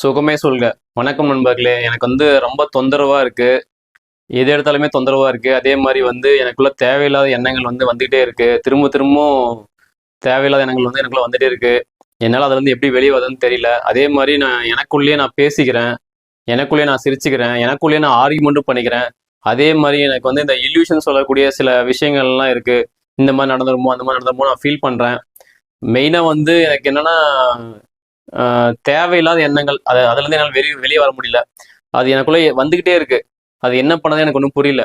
சுகமே சொல்க. வணக்கம் நண்பர்களே. எனக்கு வந்து ரொம்ப தொந்தரவாக இருக்குது எது எடுத்தாலுமே தொந்தரவாக இருக்குது அதே மாதிரி வந்து எனக்குள்ள தேவையில்லாத எண்ணங்கள் வந்து வந்துகிட்டே இருக்குது திரும்ப திரும்பவும் தேவையில்லாத எண்ணங்கள் வந்து எனக்குள்ள வந்துகிட்டே இருக்குது என்னால் அதுலேருந்து எப்படி வெளியே வருதுன்னு தெரியல. அதே மாதிரி நான் எனக்குள்ளேயே நான் பேசிக்கிறேன். எனக்குள்ளேயே நான் சிரிச்சுக்கிறேன். எனக்குள்ளேயே நான் ஆர்கியூமெண்ட்டும் பண்ணிக்கிறேன். அதே மாதிரி எனக்கு வந்து இந்த இல்யூஷன் சொல்லக்கூடிய சில விஷயங்கள்லாம் இருக்குது இந்த மாதிரி நடந்துருமோ அந்த மாதிரி நடந்துருமோ நான் ஃபீல் பண்ணுறேன் மெயினாக வந்து எனக்கு என்னென்னா தேவையில்லாத எண்ணங்கள் அது அதுல இருந்து என்னால் வெளியே வெளியே வர முடியல. அது எனக்குள்ளே வந்துகிட்டே இருக்கு. அது என்ன பண்ணது எனக்கு ஒன்றும் புரியல.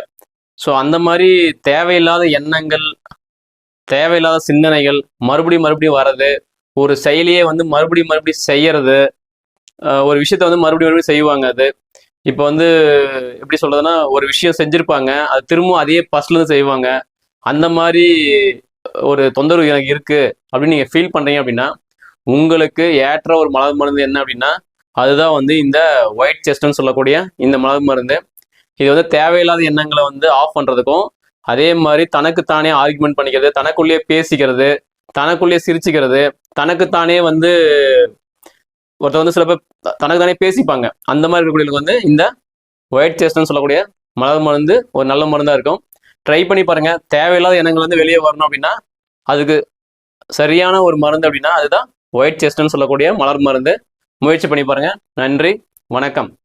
ஸோ அந்த மாதிரி தேவையில்லாத எண்ணங்கள் தேவையில்லாத சிந்தனைகள் மறுபடியும் மறுபடியும் வர்றது ஒரு செயலியே வந்து மறுபடியும் மறுபடியும் செய்யறது ஒரு விஷயத்த வந்து மறுபடியும் மறுபடியும் செய்வாங்க அது. இப்போ வந்து எப்படி சொல்றதுன்னா ஒரு விஷயம் செஞ்சுருப்பாங்க அது திரும்பவும் அதே பஸ்லேருந்து செய்வாங்க. அந்த மாதிரி ஒரு தொந்தரவு எனக்கு இருக்கு அப்படின்னு நீங்க ஃபீல் பண்றீங்க அப்படின்னா உங்களுக்கு ஏற்ற ஒரு மலர் மருந்து என்ன அப்படின்னா அதுதான் வந்து இந்த ஒயிட் செஸ்ட்னு சொல்லக்கூடிய இந்த மலர் மருந்து. இது வந்து தேவையில்லாத எண்ணங்களை வந்து ஆஃப் பண்ணுறதுக்கும் அதே மாதிரி தனக்குத்தானே ஆர்குமெண்ட் பண்ணிக்கிறது தனக்குள்ளேயே பேசிக்கிறது தனக்குள்ளேயே சிரிச்சுக்கிறது தனக்குத்தானே வந்து ஒருத்தர் வந்து சில பேர் தனக்கு தனக்குத்தானே பேசிப்பாங்க. அந்த மாதிரி இருக்கக்கூடியவங்களுக்கு வந்து இந்த ஒயிட் செஸ்ட்னு சொல்லக்கூடிய மலர் மருந்து ஒரு நல்ல மருந்தாக இருக்கும். ட்ரை பண்ணி பாருங்கள் தேவையில்லாத எண்ணங்கள் வந்து வெளியே வரணும் அப்படின்னா அதுக்கு சரியான ஒரு மருந்து அப்படின்னா அதுதான் ஒயிட் செஸ்ட்னு சொல்லக்கூடிய மலர் மருந்து. முயற்சி பண்ணி பாருங்க. நன்றி. வணக்கம்.